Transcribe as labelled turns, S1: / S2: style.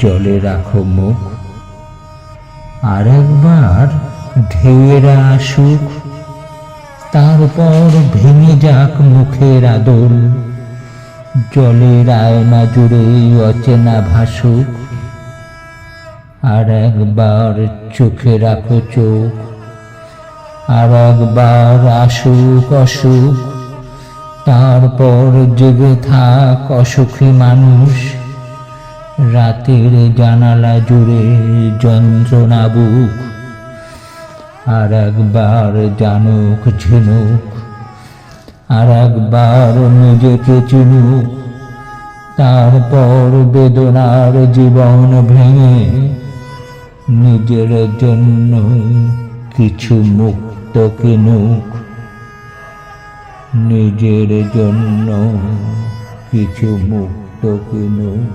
S1: জলে রাখো মুখ। আর একবার ঢেউয়েরা আসুক, তারপর ভেঙে যাক মুখের আদল। জলের আয়না জুড়ে অচেনা ভাসুক, আর একবার চোখে রাখো চোখ। আর একবার আসুক অসুখ, তারপর জেগে থাক অসুখী মানুষ। রাতের জানালা জুড়ে যন্ত্রণা বুক, আর একবার জানুক ঝিনুক, আর একবার নিজেকে চিনুক, তারপর বেদনার জীবন ভেঙে নিজের জন্য কিছু মুক্ত কিনুক, নিজের জন্য কিছু মুক্ত কিনুক।